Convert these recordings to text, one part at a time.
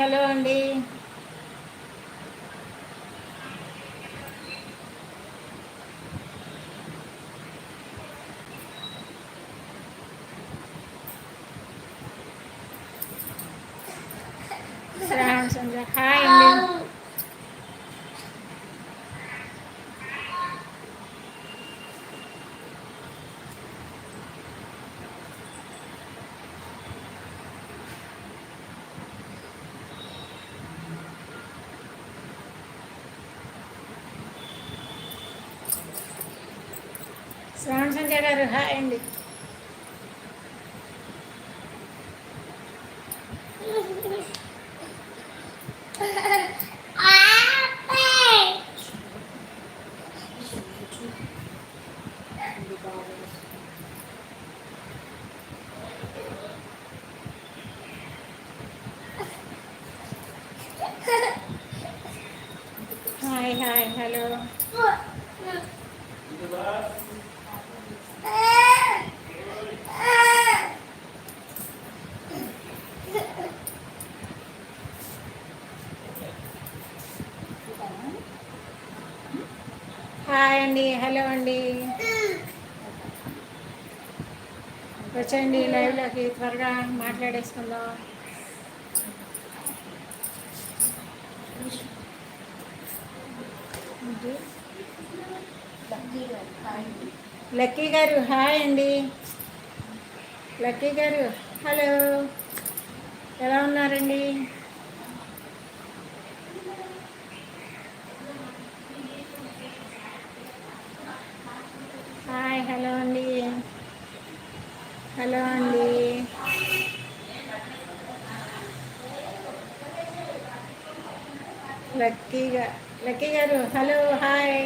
Hello అండి. శ్రావణ సంధ్య. Hi అండి శ్రావణ సంధ్య గారు హాయ్ అండి హాయ్ హాయ్ హలో హాయ్ అండి హలో అండి వచ్చేయండి లైవ్లోకి త్వరగా మాట్లాడేసుకుందాం. లక్కీ గారు హాయ్ అండి. లక్కీ గారు హలో. ఎలా ఉన్నారండి? హాయ్ హలో అండి. హలో అండి. లక్కీగా లక్కీ గారు హలో హాయ్.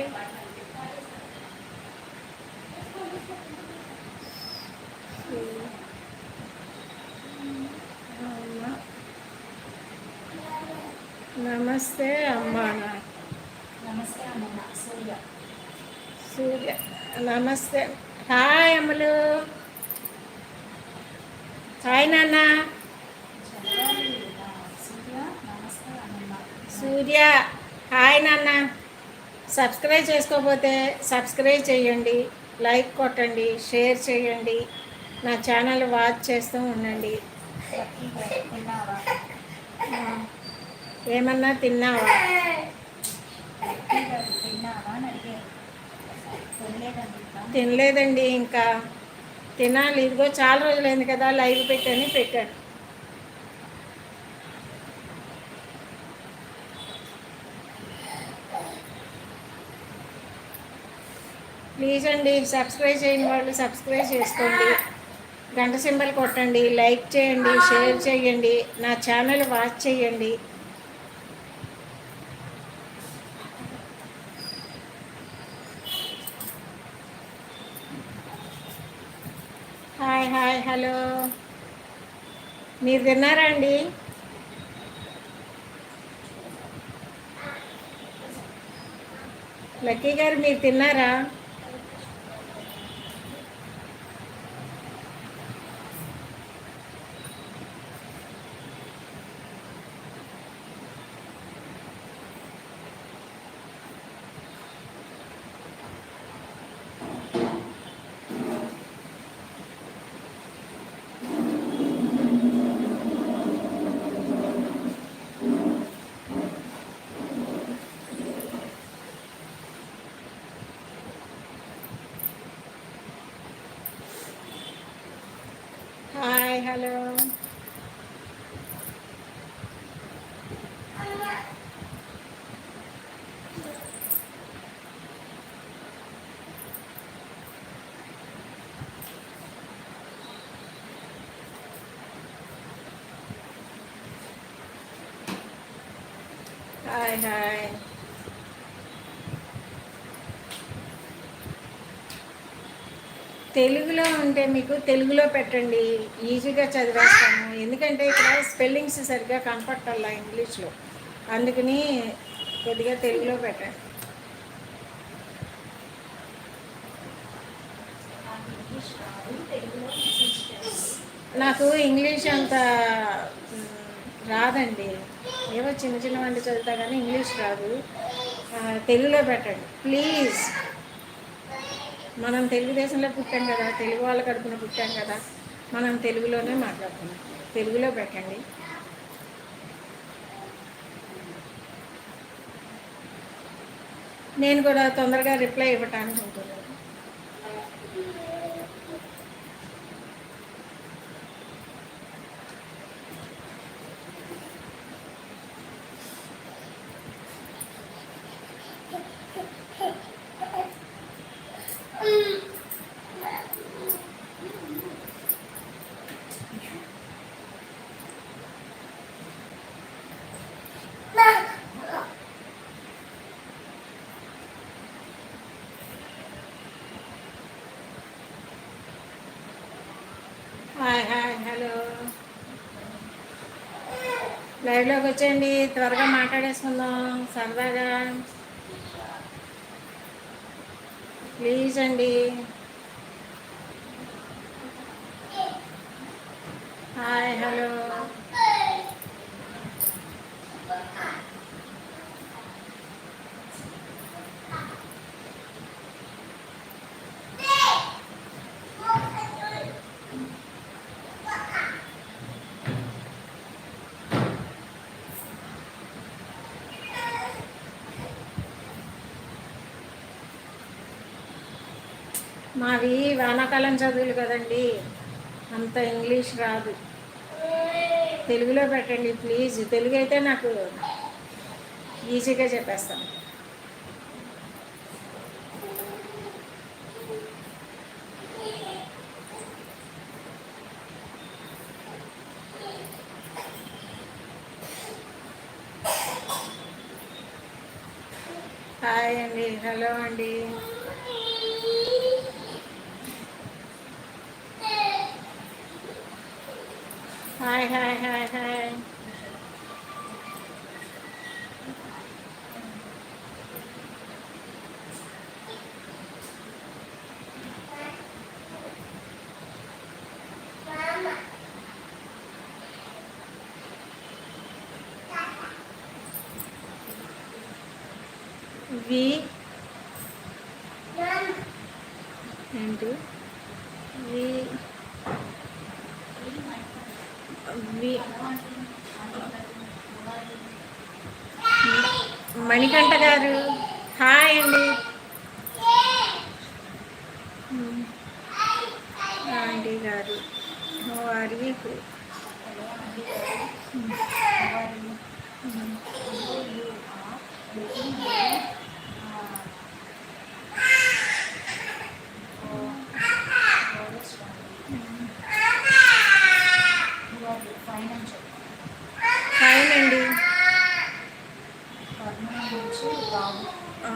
నమస్తే అమ్మా. నమస్తే అమ్మమ్మ సూర్య. సూర్య నమస్తే. హాయ్ అమ్మలు హాయ్ నాన్న. సూర్య హాయ్ నాన్న. సబ్స్క్రైబ్ చేసుకోకపోతే సబ్స్క్రైబ్ చేయండి లైక్ కొట్టండి షేర్ చేయండి. నా ఛానల్ వాచ్ చేస్తూ ఉండండి. ఏమన్నా తిన్నావా? తినలేదండి ఇంకా. తినాలి. ఇదిగో చాలా రోజులైంది కదా లైవ్ పెట్టని పెట్టాను. ప్లీజ్ అండి సబ్స్క్రైబ్ చేయని వాళ్ళు సబ్స్క్రైబ్ చేసుకోండి. గంట సింబల్ కొట్టండి లైక్ చేయండి షేర్ చేయండి నా ఛానల్ వాచ్ చేయండి. Hi hello. మీరు తిన్నారా అండి? లక్కీ గారు మీరు తిన్నారా హాయ్ హలో హాయ్ హాయ్ తెలుగులో ఉంటే మీకు తెలుగులో పెట్టండి. ఈజీగా చదివేస్తాము. ఎందుకంటే ఇక్కడ స్పెల్లింగ్స్ సరిగ్గా కనపట్టాల ఇంగ్లీష్లో. అందుకని కొద్దిగా తెలుగులో పెట్టండి. నాకు ఇంగ్లీష్ అంత రాదండి. ఏవో చిన్న చిన్న వంట చదువుతా కానీ ఇంగ్లీష్ రాదు. తెలుగులో పెట్టండి. ప్లీజ్ మనం తెలుగుదేశంలో పుట్టాం కదా తెలుగు వాళ్ళ కడుపున పుట్టాం కదా మనం తెలుగులోనే మాట్లాడుతున్నాం తెలుగులో పెట్టండి. నేను కూడా తొందరగా రిప్లై ఇవ్వటానికి ఉంటున్నాను హాయ్ హాయ్ హలో లైవ్లోకి వచ్చేయండి. త్వరగా మాట్లాడేసుకుందాం. సరదాగా. ప్లీజ్ అండి హాయ్ హలో మావి వానాకాలం చదువులు కదండి. అంత ఇంగ్లీష్ రాదు. తెలుగులో పెట్టండి ప్లీజ్. తెలుగు అయితే నాకు ఈజీగా చెప్పేస్తాను హాయ్ అండి హలో అండి హాయ్ హాయ్ హాయ్ హాయ్ వి ఏంటి వి వి మణికంఠ గారు హాయ్ అండి ఆంటీ గారు వారి ఫైనాన్షియల్ ఫైన్ అండి కర్నూలు నుంచి బాబు ఆ,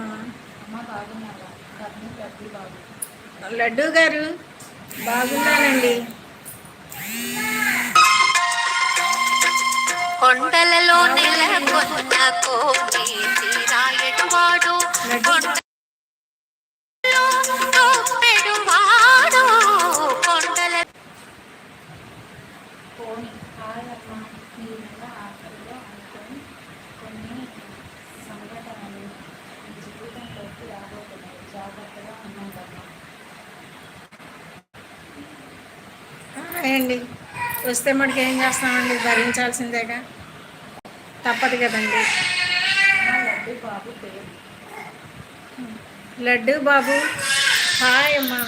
అమ్మ బాగున్నారా కర్నూలు డబ్బులు బాబు లడ్డు గారు బాగున్నానండి కొండలలో నెలకొన్న కోటి తీరాయటవాడు వస్తే మనకి ఏం చేస్తామండి? భరించాల్సిందేగా? తప్పదు కదండి. లడ్డు బాబు లడ్డు బాబు. హాయ్ అమ్మా.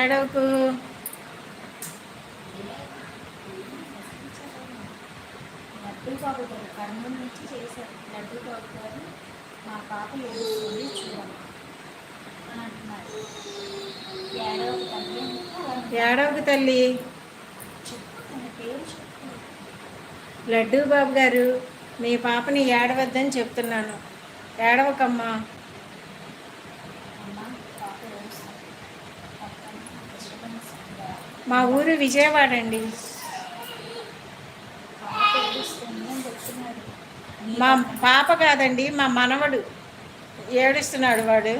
ఏడవకు. లడ్డు బాబు గారు కర్నూలు నుంచి చేశారు. లడ్డు బాబు గారు మా పాప ఏడుస్తుంది చూడమ్మా అని అంటున్నారు. ఏడవ తల్లి అంటే ఏడవకు తల్లి. లడ్డూ బాబు గారు మీ పాపని ఏడవద్దని చెప్తున్నాను. ఏడవకమ్మా అమ్మ పాప ఏడుస్తుంది పక్కన డిస్టర్బెన్స్ ఉందా? మా ఊరు విజయవాడ అండి. మా పాప కాదండి మా మనవడు ఏడుస్తున్నాడు వాడు.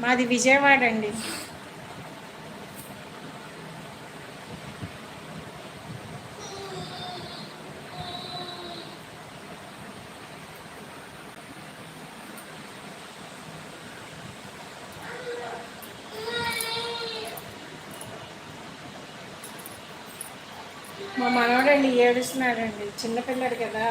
మాది విజయవాడ అండి. మా మనవడండి ఏడుస్తున్నాడండి. చిన్నపిల్లడు కదా.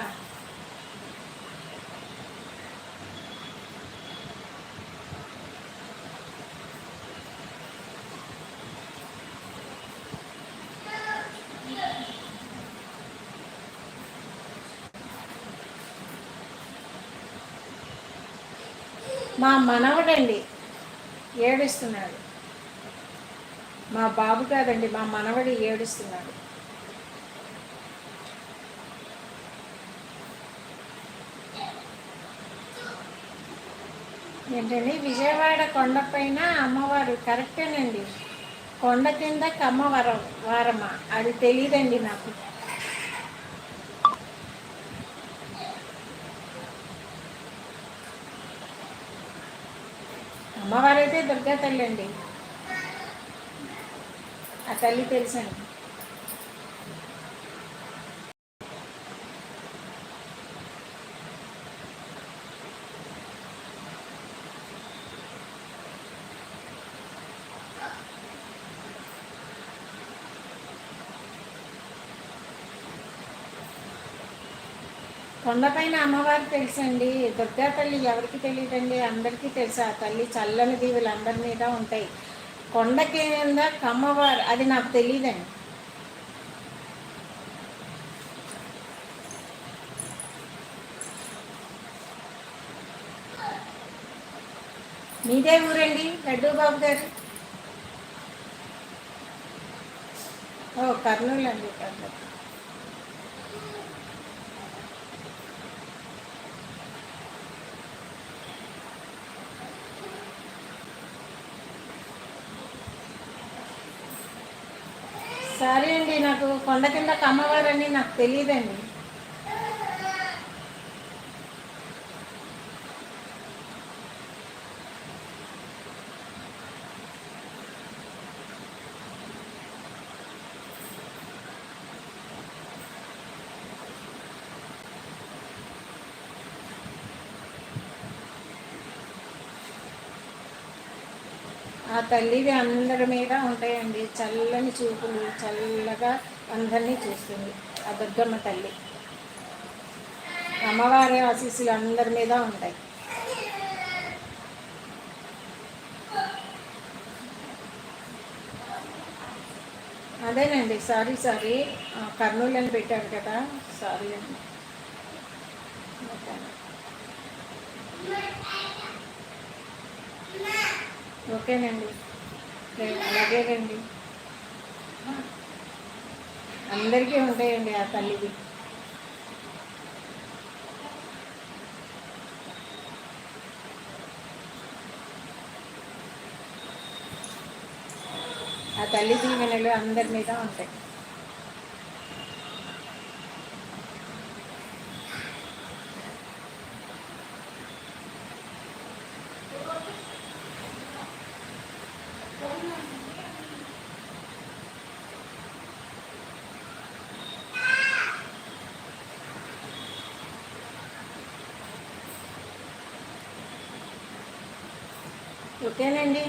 మా మనవడండి ఏడుస్తున్నాడు. మా బాబు కాదండి మా మనవడు ఏడుస్తున్నాడు. ఏంటండి? విజయవాడ కొండపైన అమ్మవారు కరెక్టేనండి కొండ కింద కమ్మవరం వారమ్మ. అది తెలియదండి నాకు. అమ్మవారు అయితే దుర్గా తల్లి అండి ఆ తల్లి తెలుసండి. కొండపైన అమ్మవారు తెలుసండి. దుర్గా తల్లి ఎవరికి తెలియదండి? అందరికీ తెలుసు. ఆ తల్లి చల్లని దీవులు అందరి మీద ఉంటాయి. కొండ కింద కమ్మవారు అది నాకు తెలియదండి మీదే ఊరండి లడ్డూ బాబు గారు? ఓ కర్నూలు అండి కర్నూలు. సరే అండి నాకు కొండ కింద కమ్మవారని నాకు తెలియదండి ఆ తల్లివి అందరి మీద ఉంటాయండి. చల్లని చూపులు చల్లగా అందరినీ చూస్తుంది. ఆ దుర్గమ్మ తల్లి. అమ్మవారి ఆశీస్సులు అందరి మీద ఉంటాయి. అదేనండి. Sorry sorry. కర్నూలు అని పెట్టారు కదా. సారీ అండి. ఓకేనండి. అలాగేనండి. అందరికీ ఉంటాయండి ఆ తల్లిది ఆ తల్లి దీవెనలు అందరి మీద ఉంటాయి. ఓకేనండి.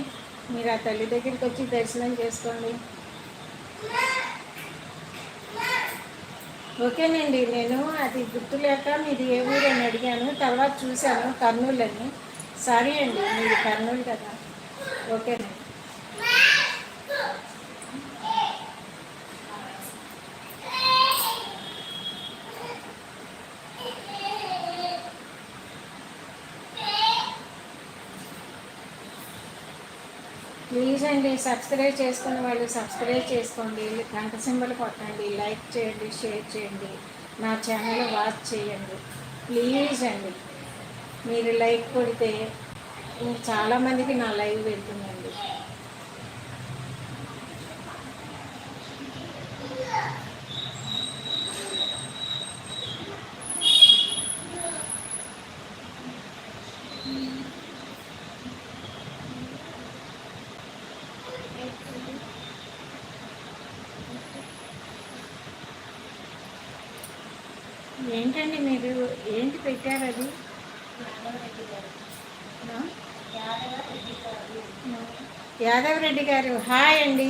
మీరు ఆ తల్లి దగ్గరికి వచ్చి దర్శనం చేసుకోండి. ఓకేనండి. నేను అది గుర్తులేక మీది ఏ ఊరు అని అడిగాను. తర్వాత చూశాను కర్నూలు అని. సారీ అండి మీది కర్నూలు కదా. ఓకేనండి ప్లీజ్ అండి సబ్స్క్రైబ్ చేసుకున్న వాళ్ళు సబ్స్క్రైబ్ చేసుకోండి గంట సింబల్ కొట్టండి లైక్ చేయండి షేర్ చేయండి నా ఛానల్ వాచ్ చేయండి. ప్లీజ్ అండి మీరు లైక్ కొడితే చాలామందికి నా లైవ్ వెళ్తుందండి ఏంటండి మీరు ఎక్కడది యాదవ్ రెడ్డి గారు. హాయ్ అండి.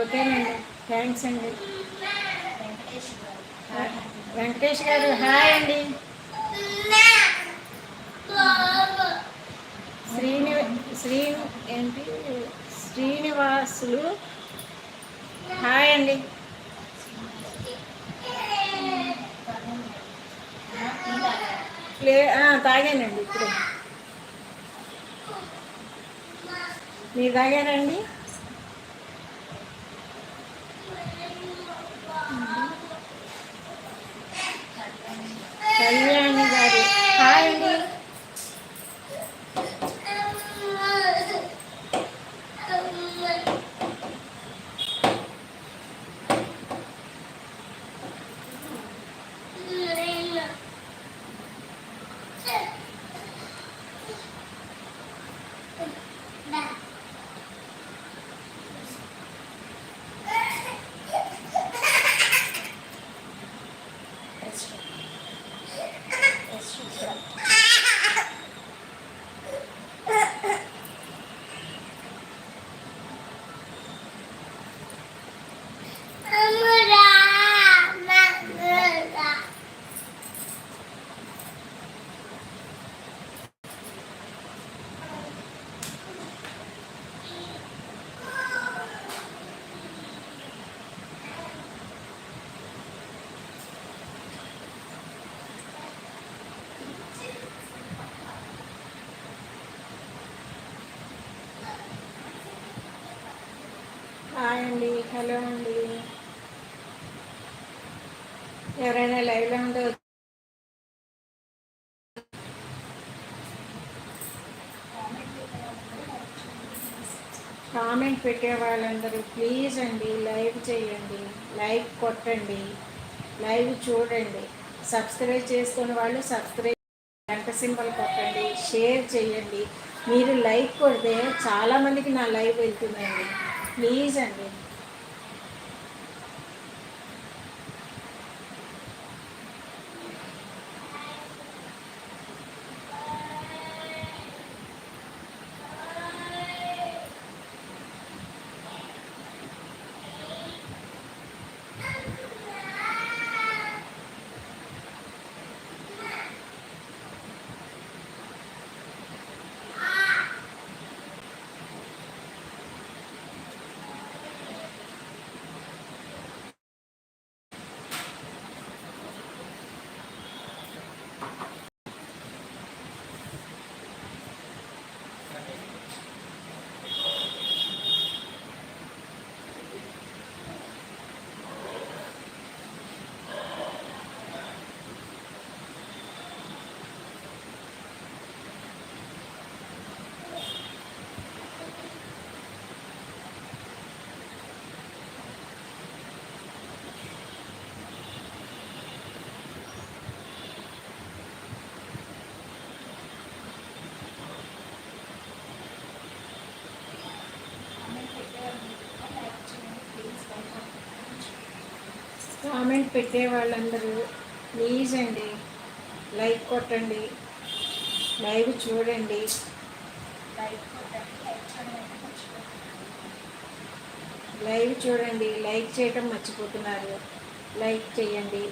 ఓకేనండి. థ్యాంక్స్ అండి. వెంకటేష్ గారు హాయ్ అండి. శ్రీని శ్రీ ఏంటి? శ్రీనివాసులు అండి ప్లే తాగానండి ఇప్పుడు. మీరు తాగారండి? కళ్యాణి గారు. హాయ్ అండి ఎస్ ఎస్ ఇక్కడ హాయ్ అండి హలో అండి ఎవరైనా లైవ్లో ఉంటే కామెంట్ పెట్టే వాళ్ళందరూ ప్లీజ్ అండి లైవ్ చేయండి లైవ్ కొట్టండి లైవ్ చూడండి. సబ్స్క్రైబ్ చేసుకున్న వాళ్ళు సబ్స్క్రైబ్ గంట సింబల్ కొట్టండి షేర్ చేయండి. మీరు లైక్ కొడితే చాలామందికి నా లైవ్ వెళ్తుందండి. ప్లీజ్ అండి. కామెంట్ పెట్టే వాళ్ళందరూ ప్లీజ్ అండి లైక్ కొట్టండి లైవ్ చూడండి. లైవ్ చూడండి లైక్ చేయటం మర్చిపోతున్నారు. లైక్ చేయండి.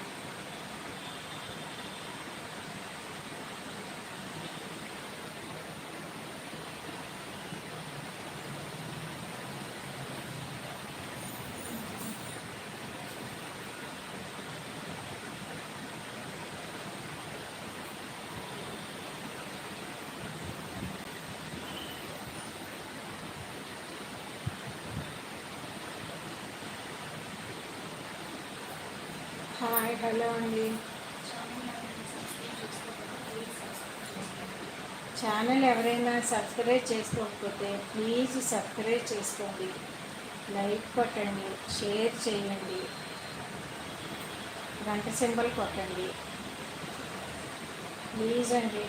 హలో అండి. ఛానల్ ఎవరైనా సబ్స్క్రైబ్ చేసుకోకపోతే ప్లీజ్ సబ్స్క్రైబ్ చేసుకోండి. లైక్ కొట్టండి షేర్ చేయండి. గంట సింబల్ కొట్టండి. ప్లీజ్ అండి.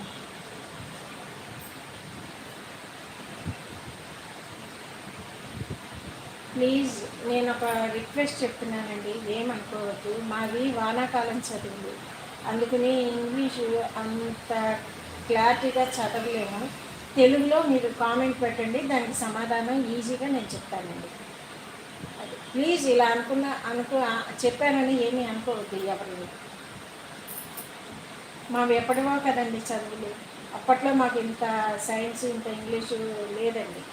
ప్లీజ్ నేను ఒక రిక్వెస్ట్ చెప్తున్నానండి. ఏమనుకోవద్దు. మాది వానాకాలం చదువులు అందుకని ఇంగ్లీషు అంత క్లారిటీగా చదవలేము తెలుగులో మీరు కామెంట్ పెట్టండి. దానికి సమాధానం ఈజీగా నేను చెప్తానండి. ప్లీజ్ ఇలా అనుకున్న అనుకో చెప్పానని ఏమీ అనుకోవద్దు ఎవరిని. మావి ఎప్పటివో కదండి చదువులు. అప్పట్లో మాకు ఇంత సైన్స్ ఇంత ఇంగ్లీషు లేదండి.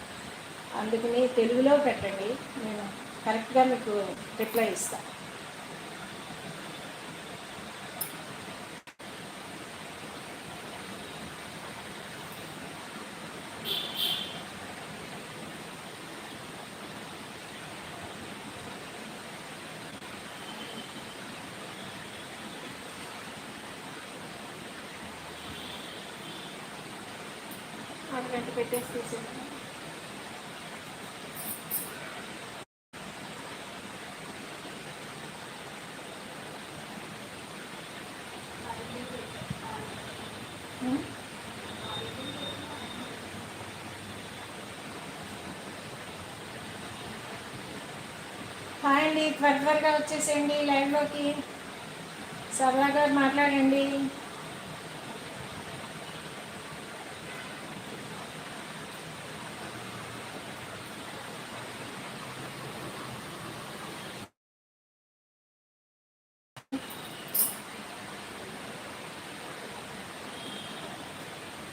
అందుకని తెలుగులో పెట్టండి. నేను కరెక్ట్గా మీకు రిప్లై ఇస్తాను అటువంటి పెట్టేసి తీసేయండి ఉమ్. హాయ్ అండి త్వర త్వరగా వచ్చేసేయండి లైవ్లోకి సరదాగా గారు మాట్లాడండి.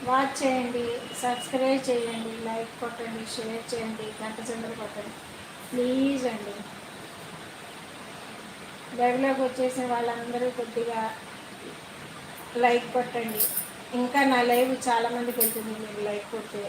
వాచ్ చేయండి సబ్స్క్రైబ్ చేయండి లైక్ కొట్టండి షేర్ చేయండి గంట చిందలు కొట్టండి. ప్లీజ్ అండి. లైవ్లోకి వచ్చేసిన వాళ్ళందరూ కొద్దిగా లైక్ కొట్టండి. ఇంకా నా లైవ్ చాలామందికి వెళ్తుంది మీరు లైక్ కొట్టే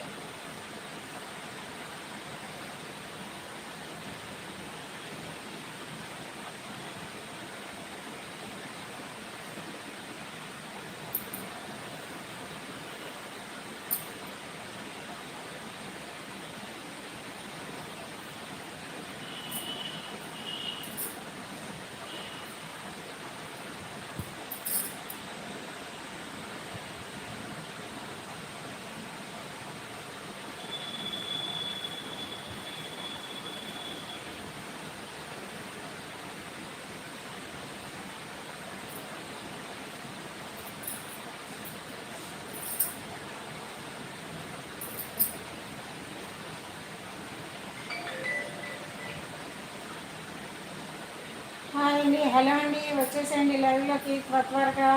హాయ్ అండి హలో అండి వచ్చేసేయండి లైవ్లోకి త్వరగా.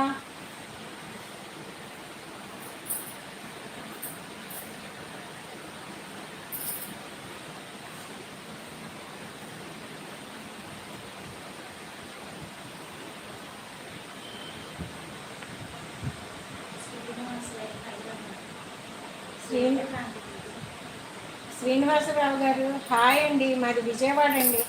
శ్రీనివాసరావు గారు హాయ్ అండి మాది విజయవాడ అండి.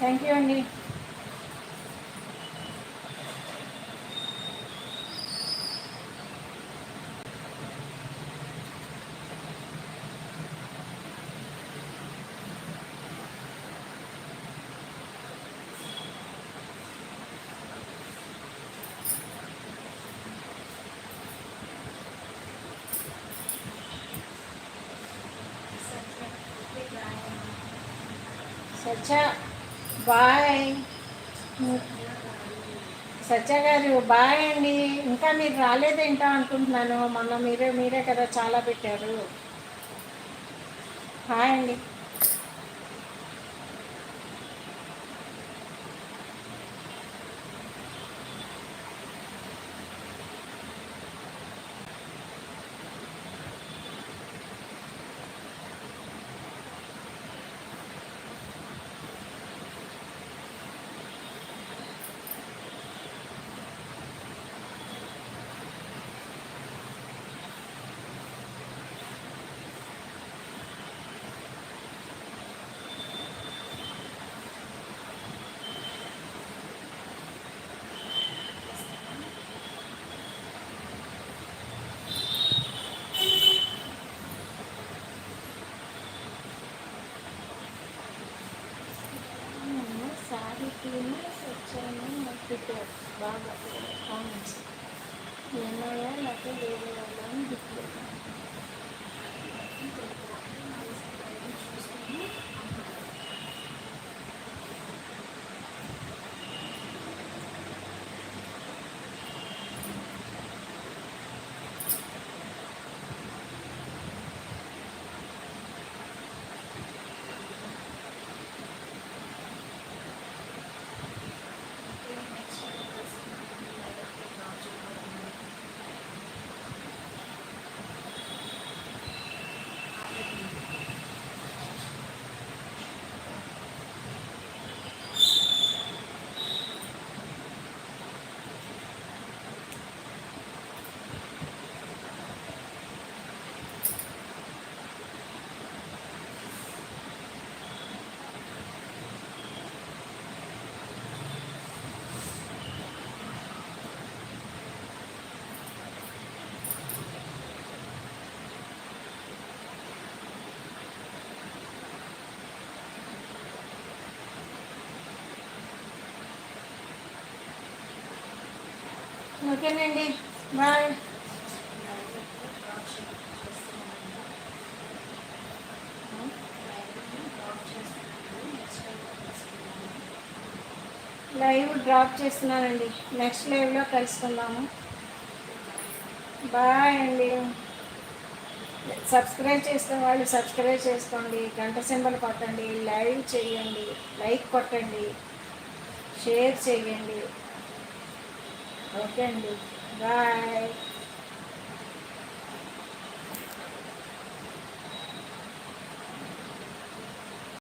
థ్యాంక్ యూ అండి Bye. Satya గారు బాయ్ అండి. ఇంకా మీరు రాలేదేంటో అనుకుంటున్నాను. మొన్న మీరే మీరే కదా చాలా పెట్టారు. హాయ్ అండి. ఓకేనండి బాయ్. లైవ్ డ్రాప్ చేస్తున్నానండి. నెక్స్ట్ లైవ్లో కలుసుకుందాము. బాయ్ అండి. సబ్స్క్రైబ్ చేసుకున్న వాళ్ళు సబ్స్క్రైబ్ చేసుకోండి. గంట సింబల్ కొట్టండి. లైవ్ చేయండి. లైక్ కొట్టండి. షేర్ చేయండి. ఓకే అండి బాయ్